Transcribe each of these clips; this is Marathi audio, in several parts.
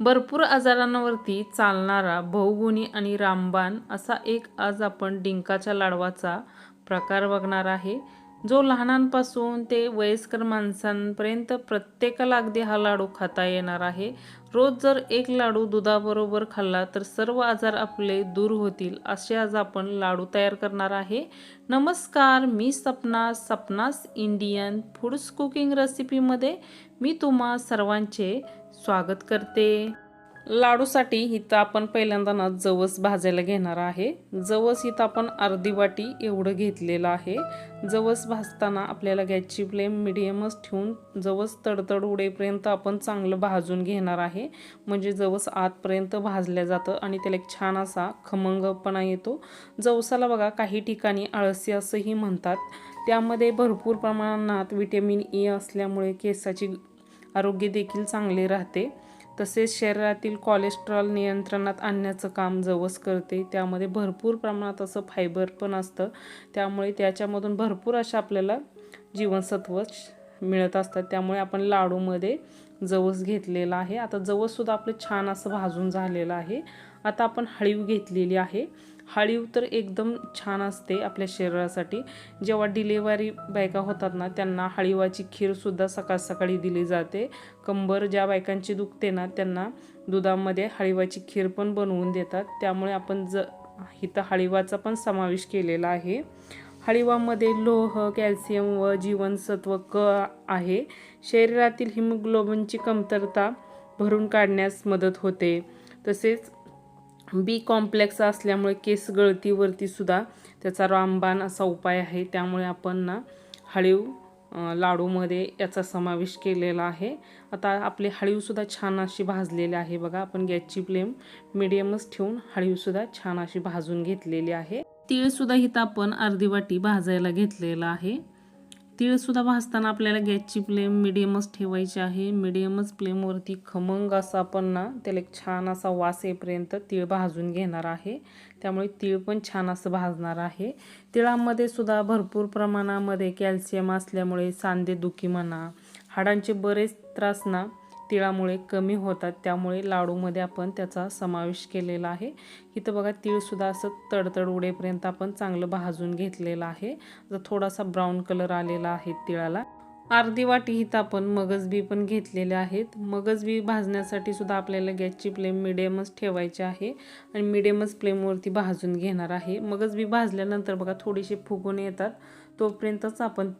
भरपूर आजारांवरती चालणारा बहुगुणी आणि रामबाण असा एक आज आपण डिंकाच्या लाडवाचा प्रकार बघणार आहे. जो लहानांपासून ते वयस्कर माणसांपर्यंत प्रत्येकाला अगदी हा लाडू खाता येणार आहे. रोज जर एक लाडू दुधाबरोबर खाल्ला तर सर्व आजार आपले दूर होतील असे आज आपण लाडू तयार करणार आहे. नमस्कार मी Sapna Sapna's Indian foods cooking रेसिपीमध्ये मी तुम्हा सर्वांचे स्वागत करते. लाडूसाठी इथं आपण पहिल्यांदा ना जवस भाजायला घेणार आहे. जवस इथं आपण अर्धी वाटी एवढं घेतलेलं आहे. जवस भाजताना आपल्याला गॅसची फ्लेम मिडियमच ठेवून जवस तडतड उडेपर्यंत आपण चांगलं भाजून घेणार आहे. म्हणजे जवस आतपर्यंत भाजल्या जातं आणि त्याला एक छान असा खमंगपणा येतो. जवसाला बघा काही ठिकाणी आळसी असंही म्हणतात. त्यामध्ये भरपूर प्रमाणात विटॅमिन ए असल्यामुळे केसाची आरोग्य देखील चांगले राहते. तसेच शरीरातील कोलेस्ट्रॉल नियंत्रणात आणण्याचं काम जवस करते. त्यामध्ये भरपूर प्रमाणात असं फायबर पण असतं. त्यामुळे त्याच्यामधून भरपूर अशा आपल्याला जीवनसत्व मिळत असतात. त्यामुळे आपण लाडूमध्ये जवस घेतलेला आहे. आता जवससुद्धा आपलं छान असं भाजून झालेलं आहे. आता आपण हळीव घेतलेली आहे. हळीव तर एकदम छान असते आपल्या शरीरासाठी. जेव्हा डिलेवरी बायका होतात ना त्यांना हळीवाची खीरसुद्धा सकाळ सकाळी दिली जाते. कंबर ज्या बायकांची दुखते ना त्यांना दुधामध्ये हळीवाची खीर पण बनवून देतात. त्यामुळे आपण ज इथं हळीवाचा पण समावेश केलेला आहे. हळीवामध्ये लोह कॅल्शियम व जीवनसत्व क आहे. शरीरातील हिमोग्लोबिनची कमतरता भरून काढण्यास मदत होते. तसेच बी कॉम्प्लेक्स असल्यामुळे केस गळतीवरती सुद्धा त्याचा रामबाण असा उपाय आहे. त्यामुळे आपण ना हळीव लाडूमध्ये याचा समावेश केलेला आहे. आता आपले हळीवसुद्धा छान अशी भाजलेली आहे बघा. आपण गॅसची फ्लेम मिडियमच ठेवून हळीवसुद्धा छान अशी भाजून घेतलेली आहे. तीळसुद्धा इथं आपण अर्धी वाटी भाजायला घेतलेला आहे. तीळसुद्धा भाजताना आपल्याला गॅसची फ्लेम मिडियमच ठेवायची आहे. मिडियमच फ्लेमवरती खमंग असा आपण ना त्याला एक छान असा वास येईपर्यंत तीळ भाजून घेणार आहे. त्यामुळे तीळ पण छान असं भाजणार आहे. तिळामध्ये सुद्धा भरपूर प्रमाणामध्ये कॅल्शियम असल्यामुळे सांधेदुखी म्हणा हाडांचे बरेच त्रास ना तिळामुळे कमी होतात. त्यामुळे लाडूमध्ये आपण त्याचा समावेश केलेला आहे. इथं बघा तीळसुद्धा असं तडतड उडेपर्यंत आपण चांगलं भाजून घेतलेलं आहे. जर थोडासा ब्राऊन कलर आलेला आहे तिळाला. अर्धी वाटी इथं आपण मगजबी पण घेतलेले आहेत. मगजबी भाजण्यासाठी सुद्धा आपल्याला गॅसची फ्लेम मिडियमच ठेवायची आहे आणि मिडियमच फ्लेमवरती भाजून घेणार आहे. मगजबी भाजल्यानंतर बघा थोडीशी फुगून येतात. तोपर्यंतच आपण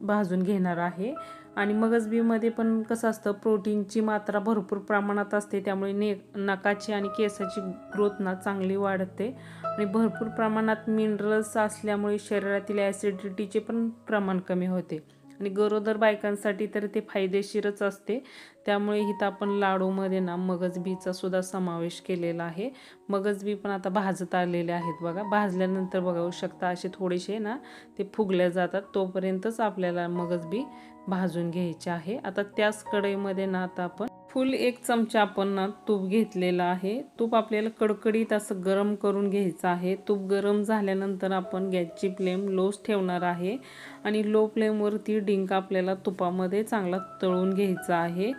भाजून घेणार आहे. आणि मगजबीमध्ये पण कसं असतं प्रोटीनची मात्रा भरपूर प्रमाणात असते त्यामुळे ने नकाची आणि केसाची ग्रोथ ना चांगली वाढते. आणि भरपूर प्रमाणात मिनरल्स असल्यामुळे शरीरातील ॲसिडिटीचे पण प्रमाण कमी होते. आणि गरोदर बायकांसाठी तर ते फायदेशीरच असते. त्यामुळे इथं आपण लाडूमध्ये ना मगजबीचा सुद्धा समावेश केलेला आहे. मगजबी पण आता भाजत आलेले आहेत बघा. भाजल्यानंतर बघाऊ शकता असे थोडेसे ना ते फुगल्या जातात. तोपर्यंतच आपल्याला मगजबी भाजून घ्यायचे आहे. आता त्याच कढईमध्ये ना आता आपण फुल एक चमचा आपण ना तूप घेतलेलं आहे. तूप आपल्याला कडकडीत असं गरम करून घ्यायचं आहे. तूप गरम झाल्यानंतर आपण गॅसची फ्लेम लोच ठेवणार आहे. आणि लो फ्लेमवरती डिंक आपल्याला तुपामध्ये चांगला तळून घ्यायचा आहे.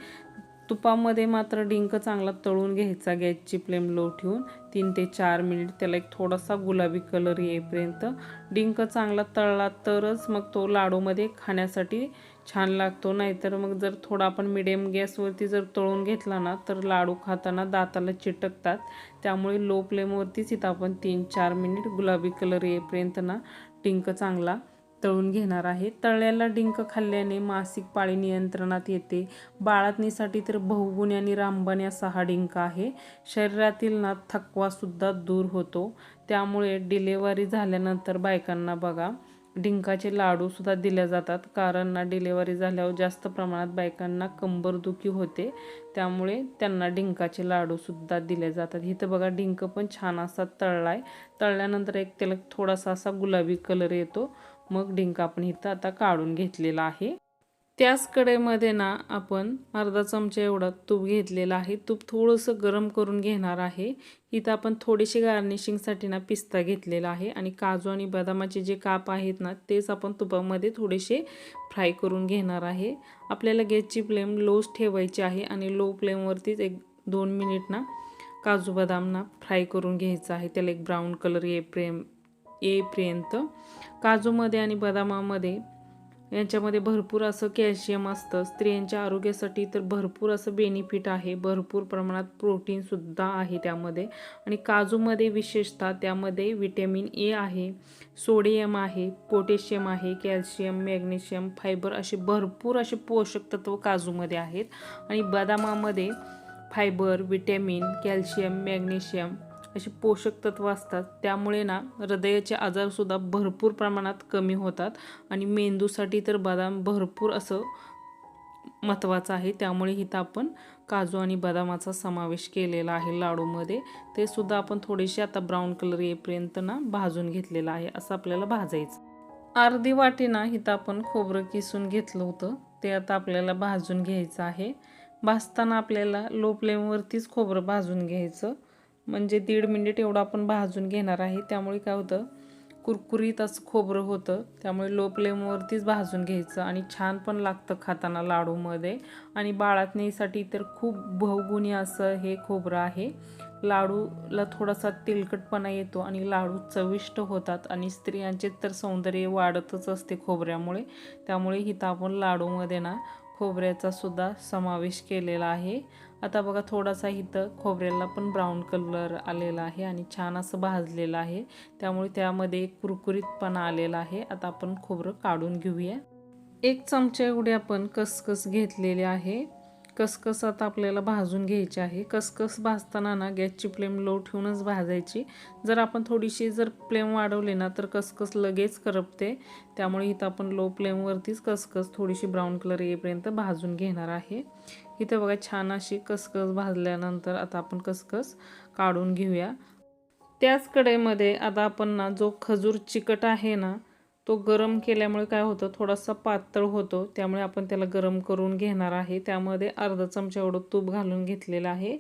तुपामध्ये मात्र डिंक चांगला तळून घ्यायचा गॅसची फ्लेम लो ठेवून. तीन ते चार मिनिट त्याला एक थोडासा गुलाबी कलर येईपर्यंत. डिंक चांगला तळला तरच मग तो लाडूमध्ये खाण्यासाठी छान लागतो नाहीतर मग जर थोडा आपण मिडियम गॅसवरती जर तळून घेतला ना तर लाडू खाताना दाताला चिटकतात. त्यामुळे लो फ्लेमवरतीच इथं आपण तीन चार मिनिट गुलाबी कलर येईपर्यंत ना डिंक चांगला तळून घेणार आहे. तळल्याला डिंक खाल्ल्याने मासिक पाळी नियंत्रणात येते. बाळातणीसाठी तर बहुगुणी आणि रामबाणी असा हा डिंक आहे. शरीरातील ना थकवासुद्धा दूर होतो. त्यामुळे डिलेवरी झाल्यानंतर बायकांना बघा डिंकाचे लाडूसुद्धा दिले जातात. कारण ना डिलेवरी झाल्यावर जास्त प्रमाणात बायकांना कंबरदुखी होते. त्यामुळे त्यांना डिंकाचे लाडूसुद्धा दिले जातात. इथं बघा डिंक पण छान असा तळला आहे तळल्यानंतर एक त्याला थोडासा असा गुलाबी कलर येतो. मग डिंक आपण इथं आता काढून घेतलेला आहे. त्याच कडेमध्ये ना आपण अर्धा चमचा एवढा तूप घेतलेला आहे. तूप थोडंसं गरम करून घेणार आहे. इथं आपण थोडेसे गार्निशिंगसाठी ना पिस्ता घेतलेला आहे आणि काजू आणि बदामाचे जे काप आहेत ना तेच आपण तुपामध्ये थोडेसे फ्राय करून घेणार आहे. आपल्याला गॅसची फ्लेम लोच ठेवायची आहे आणि लो फ्लेमवरतीच एक दोन मिनिट ना काजू बदाम ना फ्राय करून घ्यायचं आहे. त्याला एक ब्राऊन कलर येप्रेम येईपर्यंत. काजूमध्ये आणि बदामामध्ये यांच्यामध्ये भरपूर असं कॅल्शियम असतं. स्त्रियांच्या आरोग्यासाठी तर भरपूर असं बेनिफिट आहे. भरपूर प्रमाणात प्रोटीनसुद्धा आहे त्यामध्ये. आणि काजूमध्ये विशेषतः त्यामध्ये विटॅमिन ए आहे सोडियम आहे पोटॅशियम आहे कॅल्शियम मॅग्नेशियम फायबर असे भरपूर असे पोषक तत्व काजूमध्ये आहेत. आणि बदामामध्ये फायबर विटॅमिन कॅल्शियम मॅग्नेशियम अशी पोषक तत्व असतात. त्यामुळे ना हृदयाचे आजारसुद्धा भरपूर प्रमाणात कमी होतात आणि मेंदूसाठी तर बदाम भरपूर असं महत्त्वाचं आहे. त्यामुळे इथं आपण काजू आणि बदामाचा समावेश केलेला आहे लाडूमध्ये. ते सुद्धा आपण थोडेसे आता ब्राऊन कलर येईपर्यंत ना भाजून घेतलेलं आहे. असं आपल्याला भाजायचं. अर्धी वाटी ना इथं आपण खोबरं किसून घेतलं होतं. ते आता आपल्याला भाजून घ्यायचं आहे. भाजताना आपल्याला लो फ्लेमवरतीच खोबरं भाजून घ्यायचं. म्हणजे दीड मिनिट एवढं आपण भाजून घेणार आहे. त्यामुळे काय होतं कुरकुरीत असं खोबरं होतं. त्यामुळे लो फ्लेमवरतीच भाजून घ्यायचं आणि छान पण लागतं खाताना लाडूमध्ये. आणि बाळातणीसाठी तर खूप बहुगुणी असं हे खोबरं आहे. लाडूला थोडासा तेलकटपणा येतो आणि लाडू चविष्ट होतात आणि स्त्रियांचे तर सौंदर्य वाढतच असते खोबऱ्यामुळे. त्यामुळे इथं आपण लाडूमध्ये ना खोबऱ्याचा सुद्धा समावेश केलेला आहे. आता बघा थोडासा इथं खोबऱ्याला पण ब्राऊन कलर आलेला आहे आणि छान असं भाजलेलं आहे. त्यामुळे त्यामध्ये एक कुरकुरीतपणा आलेला आहे. आता आपण खोबरं काढून घेऊया. एक चमचा एवढे आपण कसकस घेतलेले आहे. कसकस आता आपल्याला भाजून घ्यायची आहे. कसकस भाजताना ना गॅसची फ्लेम लो ठेवूनच भाजायची. जर आपण थोडीशी जर फ्लेम वाढवली ना तर कसकस लगेच करपते. त्यामुळे इथं आपण लो फ्लेमवरतीच कसकस थोडीशी ब्राऊन कलर येईपर्यंत भाजून घेणार आहे. इथं बघा छान अशी कसकस भाजल्यानंतर आता आपण कसकस काढून घेऊया. त्याच कडेमध्ये आता आपण ना जो खजूर चिकट आहे ना तो गरम केल्यामुळे काय होतं? थोडासा पातळ होतो. त्यामुळे आपण त्याला गरम करून घेणार आहे. त्यामध्ये अर्धा चमचा एवढं तूप घालून घेतलेलं आहे.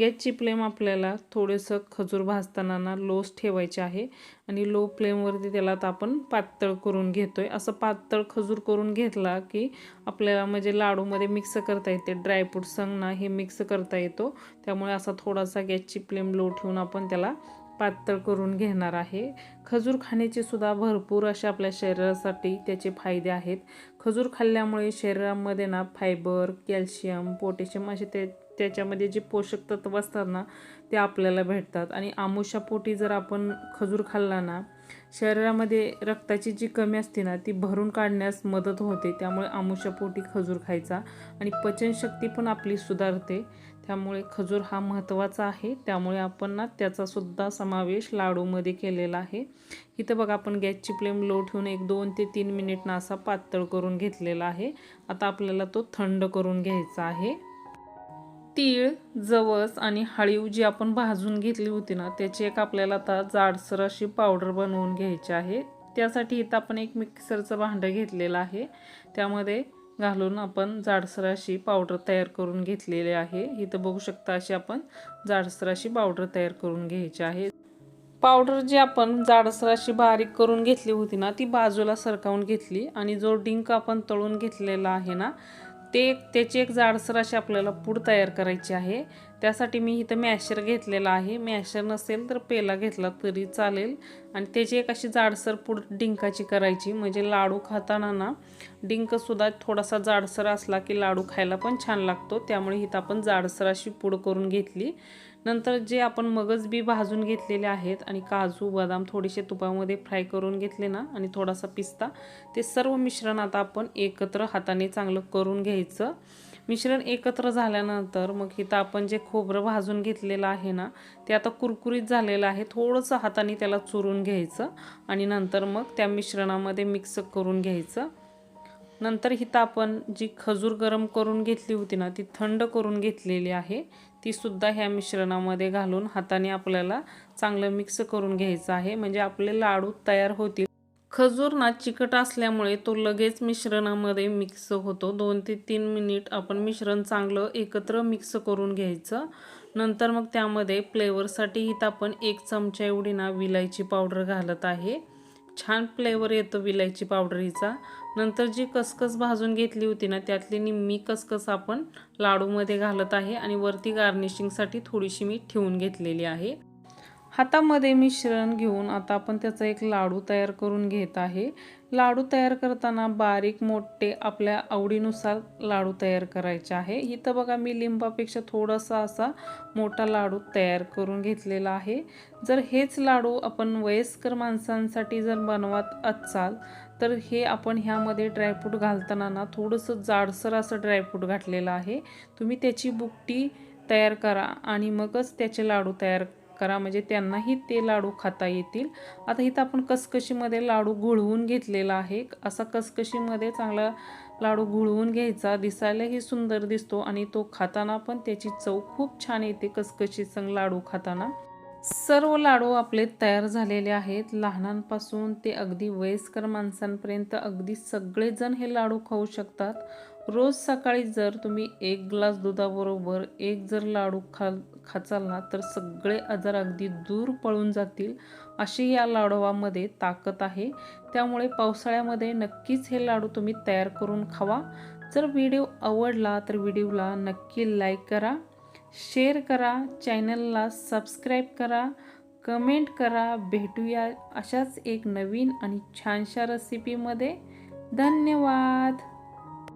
गॅसची फ्लेम आपल्याला थोडंसं खजूर भाजताना ना लोच ठेवायचे आहे आणि लो फ्लेमवरती त्याला आता आपण पातळ करून घेतो आहे असं पातळ खजूर करून घेतला की आपल्याला म्हणजे लाडूमध्ये मिक्स करता येते. ड्रायफ्रूट संगना हे मिक्स करता येतो. त्यामुळे असा थोडासा गॅसची फ्लेम लो ठेवून आपण त्याला पातळ करून घेणार आहे. खजूर खाण्याचे सुद्धा भरपूर असे आपल्या शरीरासाठी त्याचे फायदे आहेत. खजूर खाल्ल्यामुळे शरीरामध्ये ना फायबर कॅल्शियम पोटॅशियम असे ते त्याच्यामध्ये जे पोषक तत्व असतात ना ते आपल्याला भेटतात. आणि आमुषापोटी जर आपण खजूर खाल्ला ना शरीरामध्ये रक्ताची जी कमी असते ना ती भरून काढण्यास मदत होते. त्यामुळे आमुषापोटी खजूर खायचा. आणि पचनशक्ती पण आपली सुधारते. त्यामुळे खजूर हा महत्त्वाचा आहे. त्यामुळे आपण ना त्याचासुद्धा समावेश लाडूमध्ये केलेला आहे. इथं बघा आपण गॅसची फ्लेम लो ठेवून एक दोन ते तीन मिनिट ना असा पातळ करून घेतलेला आहे. आता आपल्याला तो थंड करून घ्यायचा आहे. तीळ जवस आणि हळीव जी आपण भाजून घेतली होती ना त्याची एक आपल्याला आता जाडसर अशी पावडर बनवून घ्यायची आहे. त्यासाठी इथं आपण एक मिक्सरचं भांडं घेतलेलं आहे. त्यामध्ये घालून आपण जाडसर अशी पावडर तयार करून घेतलेली आहे. इथं बघू शकता अशी आपण जाडसर अशी पावडर तयार करून घ्यायची आहे. पावडर जी आपण जाडसर अशी बारीक करून घेतली होती ना ती बाजूला सरकावून घेतली आणि जो डिंक आपण तळून घेतलेला आहे ना ते त्याची एक जाडसर अशी आपल्याला पूड तयार करायची आहे. त्यासाठी मी इथं मॅशर घेतलेला आहे. मॅशर नसेल तर पेला घेतला तरी चालेल. आणि त्याची एक अशी जाडसर पूड डिंकाची करायची. म्हणजे लाडू खाताना ना डिंकसुद्धा थोडासा जाडसर असला की लाडू खायला पण छान लागतो. त्यामुळे इथं आपण जाडसर अशी पूड करून घेतली. नंतर जे आपण मगज बी भाजून घेतलेले आहेत आणि काजू बदाम थोडेसे तुपामध्ये फ्राय करून घेतले ना आणि थोडासा पिस्ता ते सर्व मिश्रण आता आपण एकत्र हाताने चांगलं करून घ्यायचं. मिश्रण एकत्र झाल्यानंतर मग इथं आपण जे खोबरं भाजून घेतलेलं आहे ना ते आता कुरकुरीत झालेलं आहे. थोडंसं हाताने त्याला चुरून घ्यायचं आणि नंतर मग त्या मिश्रणामध्ये मिक्स करून घ्यायचं. नंतर हिथं आपण जी खजूर गरम करून घेतली होती ना ती थंड करून घेतलेली आहे. तीसुद्धा ह्या मिश्रणामध्ये घालून हाताने आपल्याला चांगलं मिक्स करून घ्यायचं आहे. म्हणजे आपले लाडू तयार होतील. खजूर ना चिकट असल्यामुळे तो लगेच मिश्रणामध्ये मिक्स होतो. दोन ते तीन मिनिट आपण मिश्रण चांगलं एकत्र मिक्स करून घ्यायचं. नंतर मग त्यामध्ये फ्लेवरसाठी इथं आपण एक चमचा एवढी ना विलायची पावडर घालत आहे. छान फ्लेवर येतो विलायची पावडरीचा नंतर जी कसकस भाजून घेतली होती ना त्यातली निम्मी कसकस आपण लाडूमध्ये घालत आहे आणि वरती गार्निशिंगसाठी थोडीशी मी ठेवून घेतलेली आहे. हातामध्ये मिश्रण घेऊन आता आपण त्याचा एक लाडू तयार करून घेत आहे. लाडू तयार करताना बारीक मोठे आपल्या आवडीनुसार लाडू तयार करायचे आहे. इथं बघा मी लिंबापेक्षा थोडासा असा मोठा लाडू तयार करून घेतलेला आहे. जर हेच लाडू आपण वयस्कर माणसांसाठी जर बनवत असाल तर हे आपण ह्यामध्ये ड्रायफ्रूट घालताना ना थोडंसं जाडसर असं ड्रायफ्रूट घातलेलं आहे. तुम्ही त्याची बुकटी तयार करा आणि मगच त्याचे लाडू तयार करा. म्हणजे त्यांनाही ते लाडू खाता येतील. आता इथं आपण कसकशीमध्ये लाडू गुळवून घेतलेला आहे. असा कसकशीमध्ये चांगला लाडू गुळवून घ्यायचा. दिसायलाही सुंदर दिसतो आणि तो खाताना पण त्याची चव खूप छान येते कसकशी संग लाडू खाताना. सर्व लाडू आपले तयार झालेले आहेत. लहानांपासून ते अगदी वयस्कर माणसांपर्यंत अगदी सगळेजण हे लाडू खाऊ शकतात. रोज सकाळी जर तुम्ही एक ग्लास दुधाबरोबर एक जर लाडू खा खाचाल ना तर सगळे आजार अगदी दूर पळून जातील अशी या लाडवामध्ये ताकद आहे. त्यामुळे पावसाळ्यामध्ये नक्कीच हे लाडू तुम्ही तयार करून खावा. जर व्हिडिओ आवडला तर व्हिडिओला नक्की लाईक करा शेअर करा चॅनलला सबस्क्राईब करा कमेंट करा. भेटूया अशाच एक नवीन आणि छानशा रेसिपीमध्ये धन्यवाद!